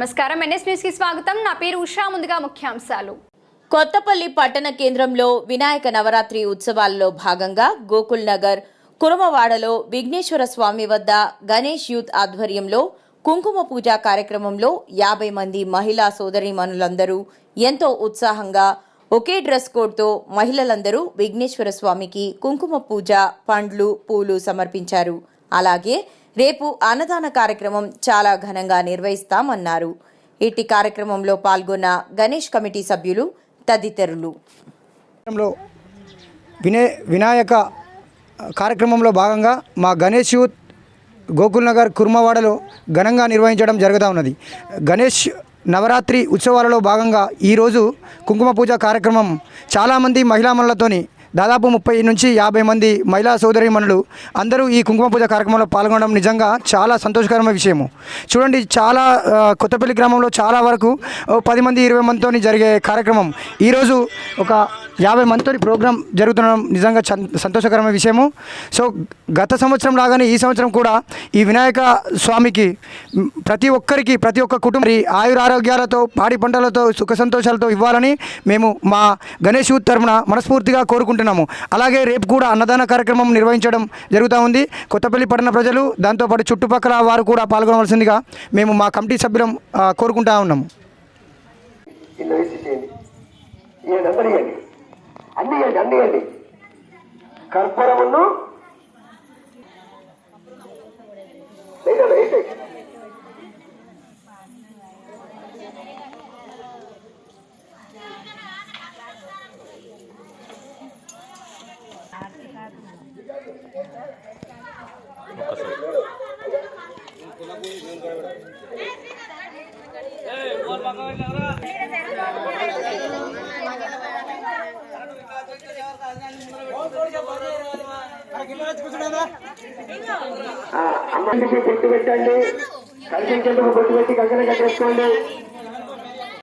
నమస్కారం. ఎన్ఎస్ న్యూస్కి స్వాగతం. నా పేరు ఉషా. ముందుగా ముఖ్యాంశాలు. కొత్తపల్లి పట్టణ కేంద్రంలో వినాయక నవరాత్రి ఉత్సవాల్లో భాగంగా గోకుల్ నగర్ కురమవాడలో విఘ్నేశ్వర స్వామి వద్ద గణేష్ యూత్ ఆధ్వర్యంలో కుంకుమ పూజ కార్యక్రమంలో యాభై మంది మహిళా సోదరీమణులందరూ ఎంతో ఉత్సాహంగా ఒకే డ్రెస్ కోడ్తో మహిళలందరూ విఘ్నేశ్వర స్వామికి కుంకుమ పూజ పండ్లు పూలు సమర్పించారు. అలాగే రేపు అన్నదాన కార్యక్రమం చాలా ఘనంగా నిర్వహిస్తామన్నారు. ఇట్టి కార్యక్రమంలో పాల్గొన్న గణేష్ కమిటీ సభ్యులు తదితరులు. వినే వినాయక కార్యక్రమంలో భాగంగా మా గణేష్ యూత్ గోకుల్ నగర్ కుర్మవాడలో ఘనంగా నిర్వహించడం జరుగుతూ ఉన్నది. గణేష్ నవరాత్రి ఉత్సవాలలో భాగంగా ఈరోజు కుంకుమ పూజ కార్యక్రమం చాలామంది మహిళామణులతోని దాదాపు ముప్పై నుంచి యాభై మంది మహిళా సోదరిమణులు అందరూ ఈ కుంకుమ పూజ కార్యక్రమంలో పాల్గొనడం నిజంగా చాలా సంతోషకరమైన విషయము. చూడండి చాలా కొత్తపల్లి గ్రామంలో చాలా వరకు పది మంది ఇరవై మందితో జరిగే కార్యక్రమం. ఈరోజు ఒక యాభై మందితో ప్రోగ్రాం జరుగుతుండడం నిజంగా చం- సంతోషకరమైన విషయము. సో గత సంవత్సరం లాగానే ఈ సంవత్సరం కూడా ఈ వినాయక స్వామికి ప్రతి ఒక్కరికి ప్రతి ఒక్క కుటుంబం ఆయురారోగ్యాలతో పాడి పంటలతో సుఖ సంతోషాలతో ఇవ్వాలని మేము మా గణేష్ యూత్ తరఫున మనస్ఫూర్తిగా కోరుకుంటున్నాము. అలాగే రేపు కూడా అన్నదాన కార్యక్రమం నిర్వహించడం జరుగుతూ ఉంది. కొత్తపల్లి పట్టణ ప్రజలు దాంతోపాటు చుట్టుపక్కల వారు కూడా పాల్గొనవలసిందిగా మేము మా కమిటీ సభ్యులం కోరుకుంటా ఉన్నాము. అండి అది కర్పూరమును లైట్ లైట్ అమ్మకి పెట్టండి. కలిసి బొట్టు పెట్టి కంకణ కట్టేసుకోండి.